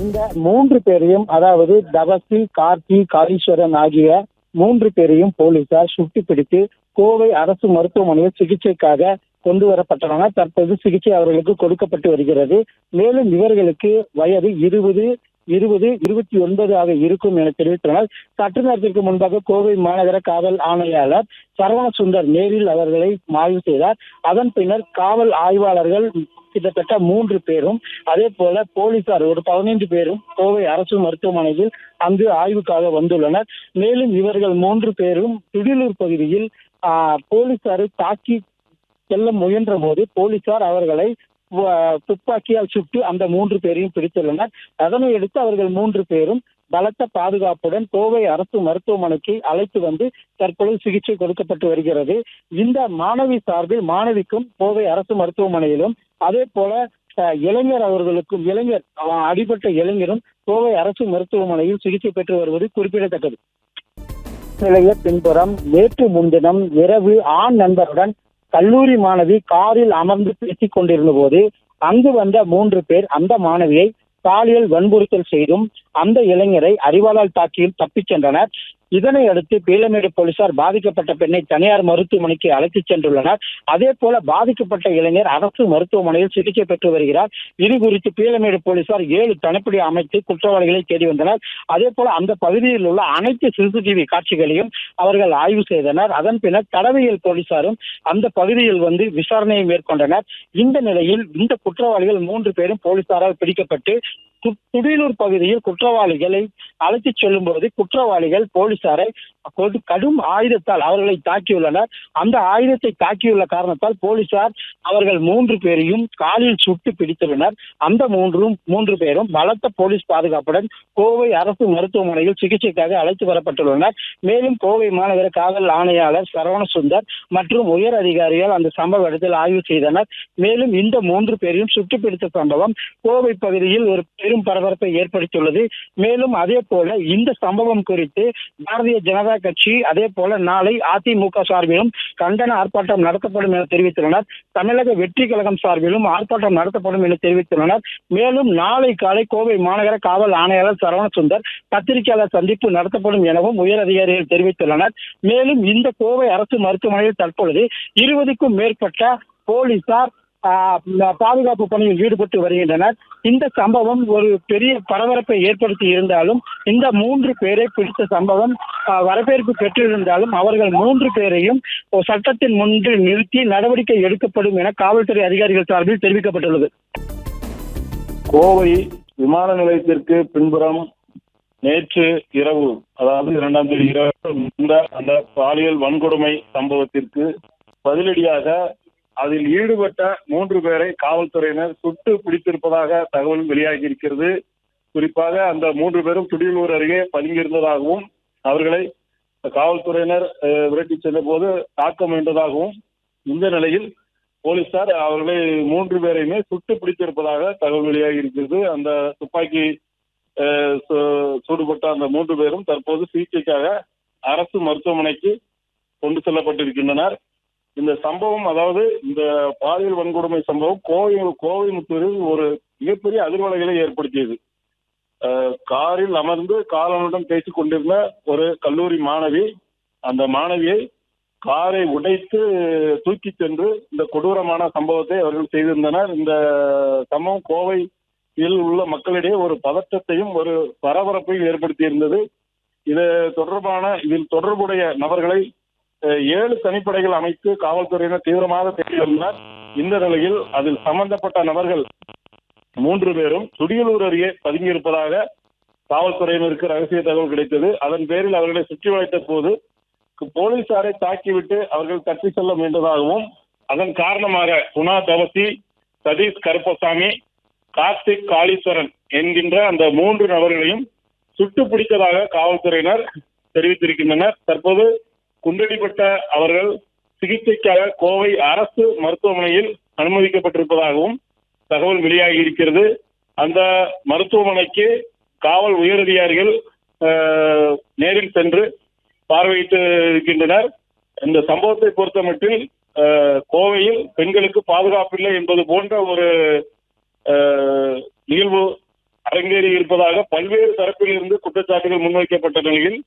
இந்த மூன்று பேரையும் அதாவது தவசி கார்த்தி காளீஸ்வரன் ஆகிய மூன்று பேரையும் போலீசார் சுட்டி பிடித்து கோவை அரசு மருத்துவமனையில் சிகிச்சைக்காக கொண்டு வரப்பட்டவங்க. தற்போது சிகிச்சை அவர்களுக்கு கொடுக்கப்பட்டு வருகிறது. மேலும் இவர்களுக்கு வயது இருபது இருபது இருபத்தி ஒன்பது ஆக இருக்கும் என தெரிவித்தனர். சற்று நேரத்திற்கு முன்பாக கோவை மாநகர காவல் ஆணையாளர் சரவண சுந்தர் நேரில் அவர்களை ஆய்வு செய்தார். அதன் பின்னர் காவல் ஆய்வாளர்கள் கிட்டத்தட்ட மூன்று பேரும் அதே போல போலீசார் ஒரு பதினைந்து பேரும் கோவை அரசு மருத்துவமனையில் அங்கு ஆய்வுக்காக வந்துள்ளனர். மேலும் இவர்கள் மூன்று பேரும் துடிலூர் பகுதியில் ஆஹ், போலீசாரை தாக்கி செல்ல முயன்ற போது போலீசார் அவர்களை துப்பாக்கியால் சுட்டு அந்த மூன்று பேரையும் பிடித்துள்ளனர். அதனை அடுத்து அவர்கள் மூன்று பேரும் பலத்த பாதுகாப்புடன் கோவை அரசு மருத்துவமனைக்கு அழைத்து வந்து தற்பொழுது சிகிச்சை கொடுக்கப்பட்டு வருகிறது. இந்த மாணவி சார்பில் மாணவிக்கும் கோவை அரசு மருத்துவமனையிலும் அதே போல அஹ், இளைஞர் அவர்களுக்கும் இளைஞர் அஹ், அடிபட்ட இளைஞரும் கோவை அரசு மருத்துவமனையில் சிகிச்சை பெற்று வருவது குறிப்பிடத்தக்கது. நிலைய பின்புறம் நேற்று முன்தினம் இரவு ஆண் நண்பருடன் கல்லூரி மாணவி காரில் அமர்ந்து பேசிக் கொண்டிருந்த போது அங்கு வந்த மூன்று பேர் அந்த மாணவியை பாலியல் வன்புறுத்தல் செய்தும் அந்த இளைஞரை அறிவாளால் தாக்கியும் தப்பிச் சென்றனர். இதனை அடுத்து பீளமேடு போலீசார் பாதிக்கப்பட்ட பெண்ணை தனியார் மருத்துவமனைக்கு அழைத்துச் சென்றுள்ளனர். அதே போல பாதிக்கப்பட்ட இளைஞர் அரசு மருத்துவமனையில் சிகிச்சை பெற்று வருகிறார். இது குறித்து பீளமேடு போலீசார் ஏழு தனிப்படை அமைத்து குற்றவாளிகளை தேடி வந்தனர். அதே போல அந்த பகுதியில் உள்ள அனைத்து சிசிடிவி காட்சிகளையும் அவர்கள் ஆய்வு செய்தனர். அதன் பின்னர் தடவியல் போலீசாரும் அந்த பகுதியில் வந்து விசாரணையை மேற்கொண்டனர். இந்த நிலையில் இந்த குற்றவாளிகள் மூன்று பேரும் போலீசாரால் பிடிக்கப்பட்டு துடியலூர் பகுதியில் குற்றவாளிகளை அழைத்துச் செல்லும் போது குற்றவாளிகள் போலீசாரை கடும் ஆயுதத்தால் அவர்களை தாக்கியுள்ளனர் அந்த ஆயுதத்தை தாக்கியுள்ள காரணத்தால் போலீசார் அவர்கள் மூன்று பேரையும் காலில் சுட்டு பிடித்துள்ளனர். அந்த மூன்றும் மூன்று பேரும் பலத்த போலீஸ் பாதுகாப்புடன் கோவை அரசு மருத்துவமனையில் சிகிச்சைக்காக அழைத்து வரப்பட்டுள்ளனர். மேலும் கோவை மாநகர காவல் ஆணையாளர் சரவண சுந்தர் மற்றும் உயர் அதிகாரிகள் அந்த சம்பவ இடத்தில் ஆய்வு செய்தனர். மேலும் இந்த மூன்று பேரையும் சுட்டு பிடித்த சம்பவம் கோவை பகுதியில் ஒரு பெரும் பரபரப்பை ஏற்படுத்தியுள்ளது. மேலும் அதே போல இந்த சம்பவம் குறித்து பாரதிய ஜனதா கட்சி அதே போல நாளை அதிமுக சார்பிலும் கண்டன ஆர்ப்பாட்டம் நடத்தப்படும் என தெரிவித்துள்ளனர். தமிழக வெற்றி கழகம் சார்பிலும் ஆர்ப்பாட்டம் நடத்தப்படும் என தெரிவித்துள்ளனர். மேலும் நாளை காலை கோவை மாநகர காவல் ஆணையாளர் சரவணசுந்தர் பத்திரிகையாளர் சந்திப்பு நடத்தப்படும் எனவும் உயர் அதிகாரிகள் தெரிவித்துள்ளனர். மேலும் இந்த கோவை அரசு மருத்துவமனையில் தற்பொழுது இருபதுக்கும் மேற்பட்ட போலீசார் பாதுகாப்பு பணியில் ஈடுபட்டு வருகின்றனர். இந்த சம்பவம் ஒரு பெரிய பரபரப்பை ஏற்படுத்தி இருந்தாலும் இந்த மூன்று பேரை பிடித்த சம்பவம் வரவேற்பு பெற்றிருந்தாலும் அவர்கள் மூன்று பேரையும் சட்டத்தின் முன்று நிறுத்தி நடவடிக்கை எடுக்கப்படும் என காவல்துறை அதிகாரிகள் சார்பில் தெரிவிக்கப்பட்டுள்ளது. கோவை விமான நிலையத்திற்கு பின்புறம் நேற்று இரவு அதாவது இரண்டாம் தேதி இரவு அந்த பாலியல் வன்கொடுமை சம்பவத்திற்கு பதிலடியாக அதில் ஈடுபட்ட மூன்று பேரை காவல்துறையினர் சுட்டு பிடித்திருப்பதாக தகவல் வெளியாகி இருக்கிறது. குறிப்பாக அந்த மூன்று பேரும் துடியலூர் அருகே பதுங்கியிருந்ததாகவும் அவர்களை காவல்துறையினர் விரட்டி சென்ற போது தாக்க முயன்றதாகவும் இந்த நிலையில் போலீசார் அவர்களை மூன்று பேரையுமே சுட்டு பிடித்திருப்பதாக தகவல் வெளியாகி இருக்கிறது. அந்த துப்பாக்கி சு- சூடுபட்ட அந்த மூன்று பேரும் தற்போது சிகிச்சைக்காக அரசு மருத்துவமனைக்கு கொண்டு செல்லப்பட்டிருக்கின்றனர். இந்த சம்பவம் அதாவது இந்த பாலியல் வன்கொடுமை சம்பவம் கோவை கோவைமுத்தூரில் ஒரு மிகப்பெரிய அதிர்வலைகளை ஏற்படுத்தியது. காரில் அமர்ந்து காலனுடன் பேசிக் கொண்டிருந்த ஒரு கல்லூரி மாணவி அந்த மாணவியை காரை உடைத்து தூக்கி சென்று இந்த கொடூரமான சம்பவத்தை அவர்கள் செய்திருந்தனர். இந்த சம்பவம் கோவையில் உள்ள மக்களிடையே ஒரு பதற்றத்தையும் ஒரு பரபரப்பையும் ஏற்படுத்தியிருந்தது. இது தொடர்பான இதில் தொடர்புடைய நபர்களை ஏழு தனிப்படைகள் அமைத்து காவல்துறையினர் தீவிரமாக தேடி இந்த நிலையில் அதில் சம்பந்தப்பட்ட நபர்கள் மூன்று பேரும் சுடியலூர் அருகே பதுங்கியிருப்பதாக காவல்துறையினருக்கு ரகசிய தகவல் கிடைத்தது. அதன் பேரில் அவர்களை சுற்றி வளைத்த போது போலீசாரை தாக்கிவிட்டு அவர்கள் தட்டி செல்ல முயன்றதாகவும் அதன் காரணமாக குணா தவசி சதீஷ் கருப்பசாமி கார்த்திக் காளீஸ்வரன் என்கின்ற அந்த மூன்று நபர்களையும் சுட்டு பிடித்ததாக காவல்துறையினர் தெரிவித்திருக்கின்றனர். தற்போது குண்டடிப்பட்ட அவர்கள் சிகிச்சைக்காக கோவை அரசு மருத்துவமனையில் அனுமதிக்கப்பட்டிருப்பதாகவும் தகவல் வெளியாகி இருக்கிறது அந்த மருத்துவமனைக்கு காவல் உயரதிகாரிகள் நேரில் சென்று பார்வையிட்டு இருக்கின்றனர். இந்த சம்பவத்தை பொறுத்தமட்டில் மட்டில் கோவையில் பெண்களுக்கு பாதுகாப்பில்லை என்பது போன்ற ஒரு நிகழ்வு அரங்கேறி இருப்பதாக பல்வேறு தரப்பில் இருந்து குற்றச்சாட்டுகள் முன்வைக்கப்பட்ட நிலையில்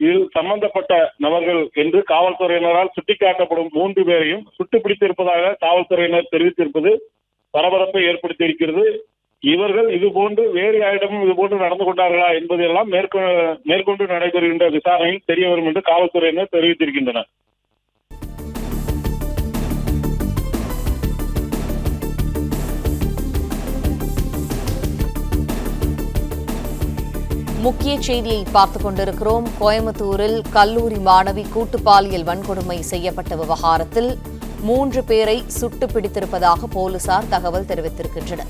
இதில் சம்பந்தப்பட்ட நபர்கள் என்று காவல்துறையினரால் சுட்டிக்காட்டப்படும் மூன்று பேரையும் சுட்டுப்பிடித்திருப்பதாக காவல்துறையினர் தெரிவித்திருப்பது பரபரப்பை ஏற்படுத்தியிருக்கிறது. இவர்கள் இதுபோன்று வேறு யாரிடமும் இதுபோன்று நடந்து கொண்டார்களா என்பதெல்லாம் மேற்கொ மேற்கொண்டு நடைபெறுகின்ற விசாரணையில் தெரிய வரும் என்று காவல்துறையினர் தெரிவித்திருக்கின்றனர். முக்கிய செய்தியை பார்த்துக் கொண்டிருக்கிறோம். கோயம்புத்தூரில் கல்லூரி மாணவி கூட்டு பாலியல் வன்கொடுமை செய்யப்பட்ட விவகாரத்தில் மூன்று பேரை சுட்டு பிடித்திருப்பதாக போலீசார் தகவல் தெரிவித்திருக்கின்றனர்.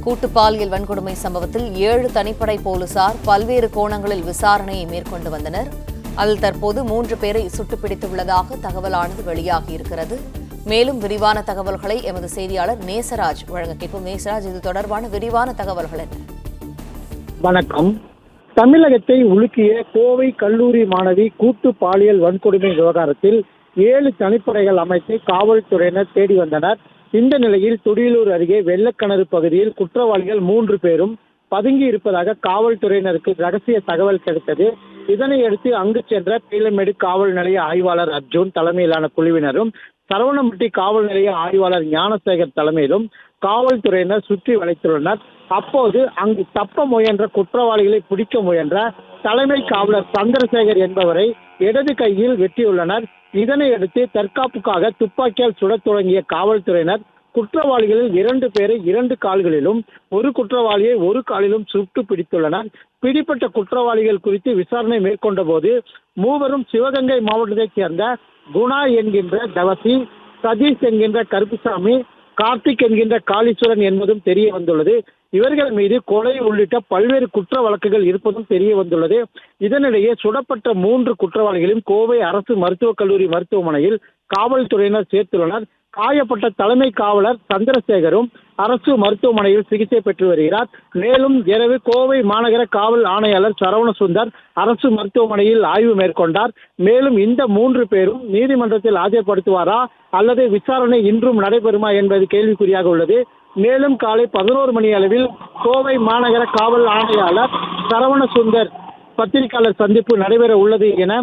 கூட்டு பாலியல் வன்கொடுமை சம்பவத்தில் ஏழு தனிப்படை போலீசார் பல்வேறு கோணங்களில் விசாரணையை மேற்கொண்டு வந்தனர். அதில் தற்போது மூன்று பேரை சுட்டு பிடித்துள்ளதாக தகவலானது வெளியாகியிருக்கிறது. மேலும் விரிவான தகவல்களை எமது செய்தியாளர் நேசராஜ் வழங்க கேட்கும் நேசராஜ் இது தொடர்பான விரிவான தகவல்கள் என்ன? வணக்கம். தமிழகத்தை உலுக்கிய கோவை கல்லூரி மாணவி கூட்டு பாலியல் வன்கொடுமை விவகாரத்தில் ஏழு தனிப்படைகள் அமைத்து காவல்துறையினர் தேடி வந்தனர். இந்த நிலையில் துடியலூர் அருகே வெள்ளக்கிணறு பகுதியில் குற்றவாளிகள் மூன்று பேரும் பதுங்கி இருப்பதாக காவல்துறையினருக்கு ரகசிய தகவல் கிடைத்தது. இதனையடுத்து அங்கு சென்ற பீலமேடு காவல் நிலைய ஆய்வாளர் அர்ஜுன் தலைமையிலான குழுவினரும் சரவணம்பட்டி காவல் நிலைய ஆய்வாளர் ஞானசேகர் தலைமையிலும் காவல்துறையினர் சுற்றி வளைத்துள்ளனர். அப்போது அங்கு தப்ப முயன்ற குற்றவாளிகளை பிடிக்க முயன்ற தலைமை காவலர் சந்திரசேகர் என்பவரை இடது கையில் வெட்டியுள்ளனர். இதனையடுத்து தற்காப்புக்காக துப்பாக்கியால் சுடத் தொடங்கிய காவல்துறையினர் குற்றவாளிகளில் இரண்டு பேரை இரண்டு கால்களிலும் ஒரு குற்றவாளியை ஒரு காலிலும் சுட்டு பிடித்துள்ளனர். பிடிப்பட்ட குற்றவாளிகள் குறித்து விசாரணை மேற்கொண்ட போது மூவரும் சிவகங்கை மாவட்டத்தைச் சேர்ந்த குணா என்கின்ற தவசி சதீஷ் என்கின்ற கருப்புசாமி கார்த்திக் என்கின்ற காளீஸ்வரன் என்பதும் தெரிய வந்துள்ளது. இவர்கள் மீது கொலை உள்ளிட்ட பல்வேறு குற்ற வழக்குகள் இருப்பதும் தெரிய வந்துள்ளது. இதனிடையே சுடப்பட்ட மூன்று குற்றவாளிகளையும் கோவை அரசு மருத்துவக் கல்லூரி மருத்துவமனையில் காவல்துறையினர் சேர்த்துள்ளனர். காயப்பட்ட தலைமை காவலர் சந்திரசேகரும் அரசு மருத்துவமனையில் சிகிச்சை பெற்று வருகிறார். மேலும் இரவு கோவை மாநகர காவல் ஆணையாளர் சரவணசுந்தர் அரசு மருத்துவமனையில் ஆய்வு மேற்கொண்டார். மேலும் இந்த மூன்று பேரும் நீதிமன்றத்தில் ஆஜர்படுத்துவாரா அல்லது விசாரணை இன்றும் நடைபெறுமா என்பது கேள்விக்குறியாக உள்ளது. மேலும் காலை பதினோரு மணி அளவில் கோவை மாநகர காவல் ஆணையாளர் சரவணசுந்தர் பத்திரிகையாளர் சந்திப்பு நடைபெற உள்ளது என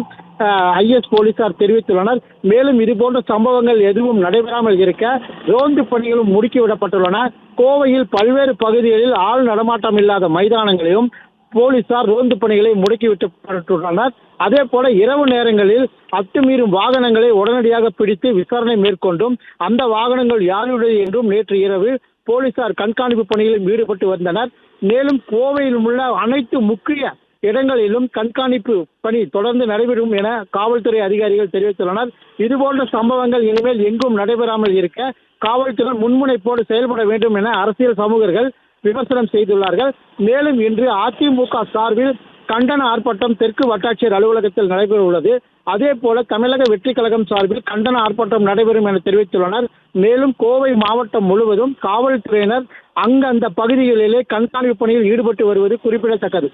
ஐஎஸ் போலீசார் தெரிவித்துள்ளனர். மேலும் இதுபோன்ற சம்பவங்கள் எதுவும் நடைபெறாமல் இருக்க ரோந்து பணிகளும் முடுக்கிவிடப்பட்டுள்ளன கோவையில் பல்வேறு பகுதிகளில் ஆள் நடமாட்டம் இல்லாத மைதானங்களையும் போலீசார் ரோந்து பணிகளை முடுக்கிவிட்டுள்ளனர் அதே போல இரவு நேரங்களில் அத்துமீறும் வாகனங்களை உடனடியாக பிடித்து விசாரணை மேற்கொண்டும் அந்த வாகனங்கள் யாருடைய என்றும் நேற்று இரவு போலீசார் கண்காணிப்பு பணிகளில் ஈடுபட்டு வந்தனர். மேலும் கோவையில் உள்ள அனைத்து முக்கிய இடங்களிலும் கண்காணிப்பு பணி தொடர்ந்து நடைபெறும் என காவல்துறை அதிகாரிகள் தெரிவித்துள்ளனர். இதுபோன்ற சம்பவங்கள் இனிமேல் எங்கும் நடைபெறாமல் இருக்க காவல்துறை முன்முனைப்போடு செயல்பட வேண்டும் என அரசியல் சமூகர்கள் விமர்சனம் செய்துள்ளார்கள். மேலும் இன்று அதிமுக சார்பில் கண்டன ஆர்ப்பாட்டம் தெற்கு வட்டாட்சியர் அலுவலகத்தில் நடைபெற உள்ளது அதே போல தமிழக வெற்றி கழகம் சார்பில் கண்டன ஆர்ப்பாட்டம் நடைபெறும் என தெரிவித்துள்ளனர். மேலும் கோவை மாவட்டம் முழுவதும் காவல்துறையினர் அங்கு அந்த பகுதிகளிலே கண்காணிப்பு பணியில் ஈடுபட்டு வருவது குறிப்பிடத்தக்கது.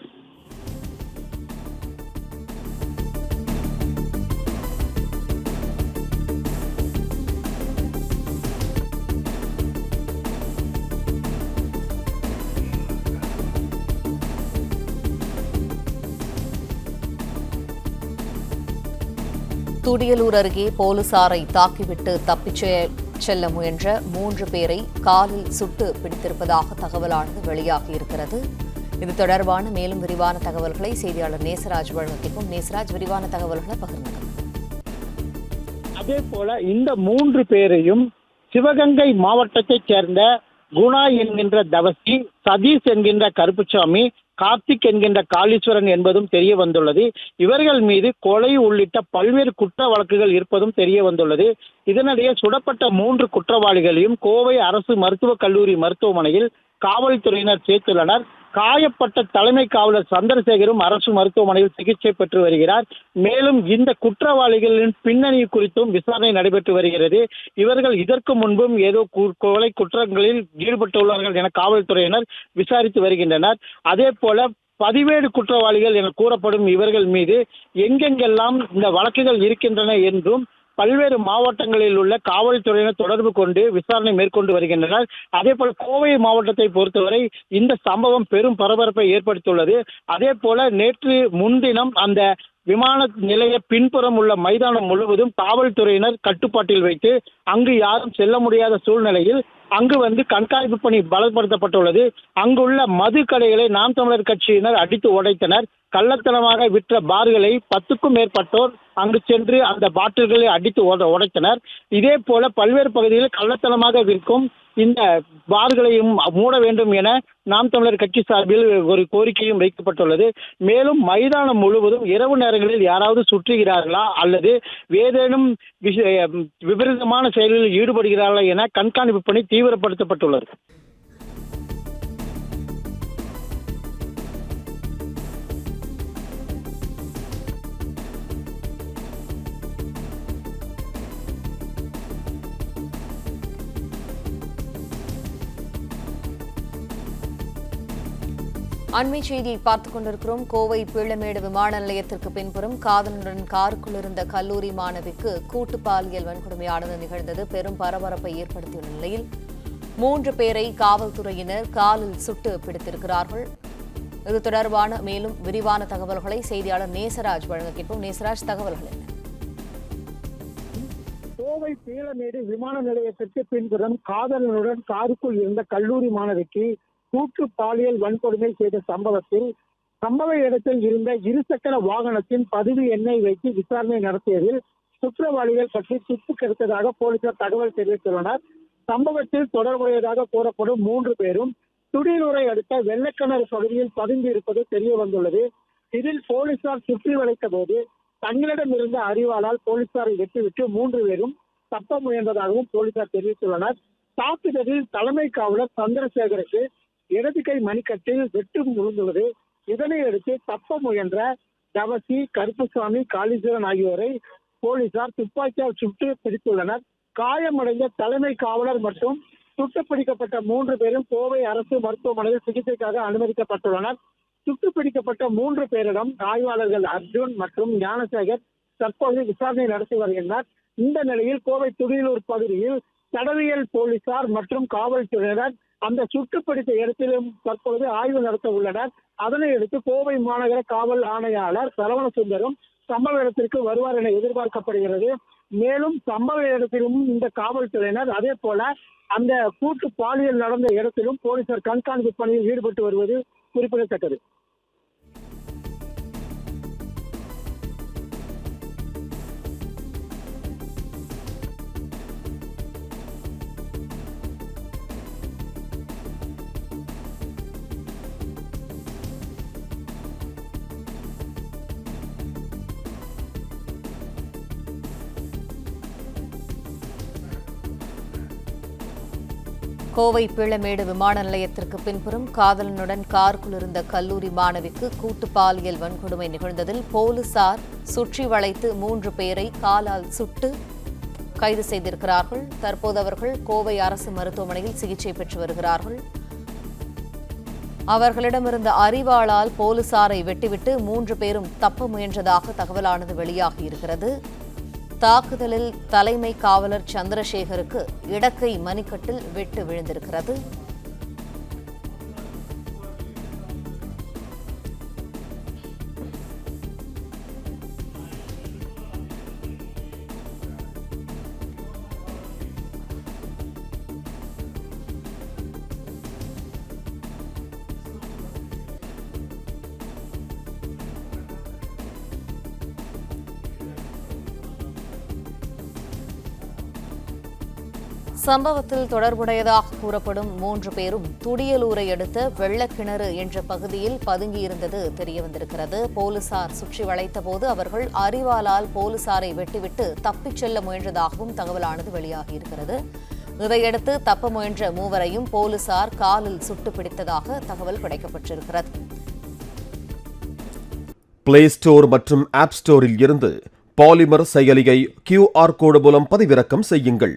துடியலூர் அருகே போலீசாரை தாக்கிவிட்டு தப்பிச் செல்ல முயன்ற மூன்று பேரை காலில் சுட்டு பிடித்திருப்பதாக தகவலானது வெளியாகியிருக்கிறது இது தொடர்பான மேலும் விரிவான தகவல்களை செய்தியாளர் நேசராஜ் வழங்க நேசராஜ் விரிவான தகவல்களை பகிர்ந்து அதே போல இந்த மூன்று பேரையும் சிவகங்கை மாவட்டத்தைச் சேர்ந்த குணா என்கின்ற தவசி சதீஷ் என்கின்ற கருப்புசாமி கார்த்திக் என்கின்ற காளீஸ்வரன் என்பதும் தெரிய வந்துள்ளது. இவர்கள் மீது கொலை உள்ளிட்ட பல்வேறு குற்ற வழக்குகள் இருப்பதும் தெரிய வந்துள்ளது. இதனிடையே சுடப்பட்ட மூன்று குற்றவாளிகளையும் கோவை அரசு மருத்துவக் கல்லூரி மருத்துவமனையில் காவல்துறையினர் சேர்த்துள்ளனர். காயப்பட்ட தலைமை காவலர் சந்திரசேகரும் அரசு மருத்துவமனையில் சிகிச்சை பெற்று வருகிறார். மேலும் இந்த குற்றவாளிகளின் பின்னணி குறித்தும் விசாரணை நடைபெற்று வருகிறது. இவர்கள் இதற்கு முன்பும் ஏதோ கு- கொலை குற்றங்களில் ஈடுபட்டுள்ளார்கள் என காவல்துறையினர் விசாரித்து வருகின்றனர். அதே போல பதிவேடு குற்றவாளிகள் என கூறப்படும் இவர்கள் மீது எங்கெங்கெல்லாம் இந்த வழக்குகள் இருக்கின்றன என்றும் பல்வேறு மாவட்டங்களில் உள்ள காவல்துறையினர் தொடர்பு கொண்டு விசாரணை மேற்கொண்டு வருகின்றனர். அதே போல கோவை மாவட்டத்தை பொறுத்தவரை இந்த சம்பவம் பெரும் பரபரப்பை ஏற்படுத்தியுள்ளது. அதே போல நேற்று முன்தினம் அந்த விமான நிலைய பின்புறம் உள்ள மைதானம் முழுவதும் காவல்துறையினர் கட்டுப்பாட்டில் வைத்து அங்கு யாரும் செல்ல முடியாத சூழ்நிலையில் அங்கு வந்து கண்காணிப்பு பணி பலப்படுத்தப்பட்டுள்ளது. அங்குள்ள மது கடைகளை நாம் தமிழர் கட்சியினர் அடித்து உடைத்தனர். கள்ளத்தனமாக விற்ற பார்களை பத்துக்கும் மேற்பட்டோர் அங்கு சென்று அந்த பாட்டில்களை அடித்து உடைத்தனர். இதே போல பல்வேறு பகுதிகளில் கள்ளத்தனமாக விற்கும் இந்த பார்களையும் மூட வேண்டும் என நாம் தமிழர் கட்சி சார்பில் ஒரு கோரிக்கையும் வைக்கப்பட்டுள்ளது. மேலும் மைதானம் முழுவதும் இரவு நேரங்களில் யாராவது சுற்றுகிறார்களா அல்லது ஏதேனும் விபரீதமான செயல்களில் ஈடுபடுகிறார்களா என கண்காணிப்பு பணி தீவிரப்படுத்தப்பட்டுள்ளது. அண்மை செய்தியை பார்த்துக் கொண்டிருக்கிறோம். கோவை பீளமேடு விமான நிலையத்திற்கு பின்புறம் காதலனுடன் காருக்குள் இருந்த கல்லூரி மாணவிக்கு கூட்டு பாலியல் வன்கொடுமையானது நிகழ்ந்தது. பெரும் பரபரப்பை ஏற்படுத்தியுள்ள நிலையில் மூன்று பேரை காவல்துறையினர் காலில் சுட்டு பிடித்திருக்கிறார்கள். இது தொடர்பான மேலும் விரிவான தகவல்களை செய்தியாளர் நேசராஜ் வழங்க கேட்போம். நேசராஜ் தகவல்கள் என்ன? கோவை பீளமேடு விமான நிலையத்திற்கு பின்புறம் காதலனுடன் காருக்குள் இருந்த கல்லூரி மாணவிக்கு கூட்டு பாலியல் வன்கொடுமை செய்த சம்பவத்தில் சம்பவ இடத்தில் இருந்த இருசக்கர வாகனத்தின் பதிவு எண்ணை வைத்து விசாரணை நடத்தியதில் குற்றவாளிகள் பற்றி துப்பு கெடுத்ததாக போலீசார் தகவல் தெரிவித்துள்ளனர். சம்பவத்தில் தொடர்புடையதாக கூறப்படும் மூன்று பேரும் துடிலுரை அடுத்த வெள்ளக்கிணறு பகுதியில் பதுங்கி இருப்பது தெரிய வந்துள்ளது இதில் போலீசார் சுற்றி வளைத்த போது தங்களிடம் இருந்த அறிவாளால் போலீசாரை வெட்டிவிட்டு மூன்று பேரும் தப்ப முயன்றதாகவும் போலீசார் தெரிவித்துள்ளனர். தாக்குதலில் தலைமை காவலர் சந்திரசேகருக்கு இடது கை மணிக்கட்டில் வெட்டு விழுந்துள்ளது இதனை அடுத்து தப்ப முயன்ற தவசி கருப்புசாமி காளீஸ்வரன் ஆகியோரை போலீசார் துப்பாக்கியால் சுட்டு பிடித்துள்ளனர். காயமடைந்த தலைமை காவலர் மற்றும் சுட்டு பிடிக்கப்பட்ட மூன்று பேரும் கோவை அரசு மருத்துவமனையில் சிகிச்சைக்காக அனுமதிக்கப்பட்டுள்ளனர். சுட்டு பிடிக்கப்பட்ட மூன்று பேரிடம் ஆய்வாளர்கள் அர்ஜுன் மற்றும் ஞானசேகர் தற்போது விசாரணை நடத்தி வருகின்றனர். இந்த நிலையில் கோவை துடியலூர் பகுதியில் தடவியல் போலீசார் மற்றும் காவல்துறையினர் அந்த சுட்டுப்பிடித்த இடத்திலும் தற்பொழுது ஆய்வு நடத்த உள்ளனர். அதனை அடுத்து கோவை மாநகர காவல் ஆணையாளர் சரவண சுந்தரம் சம்பவ இடத்திற்கு வருவார் என எதிர்பார்க்கப்படுகிறது. மேலும் சம்பவ இடத்திலும் இந்த காவல்துறையினர் அதே போல அந்த கூட்டு பாலியல் நடந்த இடத்திலும் போலீசார் கண்காணிப்பு பணியில் ஈடுபட்டு வருவது குறிப்பிடத்தக்கது. கோவை பிளமேடு விமான நிலையத்திற்கு பின்புறம் காதலனுடன் காருக்குள் இருந்த கல்லூரி மாணவிக்கு கூட்டு பாலியல் வன்கொடுமை நிகழ்ந்ததில் போலீசார் சுற்றி வளைத்து மூன்று பேரை காலால் சுட்டு கைது செய்திருக்கிறார்கள். தற்போது அவர்கள் கோவை அரசு மருத்துவமனையில் சிகிச்சை பெற்று வருகிறார்கள். அவர்களிடமிருந்த அறிவாளால் போலீசாரை வெட்டிவிட்டு மூன்று பேரும் தப்ப முயன்றதாக தகவலானது வெளியாகியிருக்கிறது தாக்குதலில் தலைமை காவலர் சந்திரசேகருக்கு இடக்கை மணிக்கட்டில் வெட்டு விழுந்திருக்கிறது. சம்பவத்தில் தொடர்புடையதாக கூறப்படும் மூன்று பேரும் துடியலூரை அடுத்த வெள்ளக்கிணறு என்ற பகுதியில் பதுங்கியிருந்தது தெரியவந்திருக்கிறது. போலீசார் சுற்றி வளைத்தபோது அவர்கள் அறிவாலால் போலீசாரை வெட்டிவிட்டு தப்பிச் செல்ல முயன்றதாகவும் தகவலானது வெளியாகியிருக்கிறது. இதையடுத்து தப்ப முயன்ற மூவரையும் போலீசார் காலில் சுட்டு பிடித்ததாக தகவல் கிடைக்கப்பட்டிருக்கிறது. பிளே ஸ்டோர் மற்றும் ஆப் ஸ்டோரில் இருந்து பாலிமர் செயலியை கியூஆர் கோடு மூலம் பதிவிறக்கம் செய்யுங்கள்.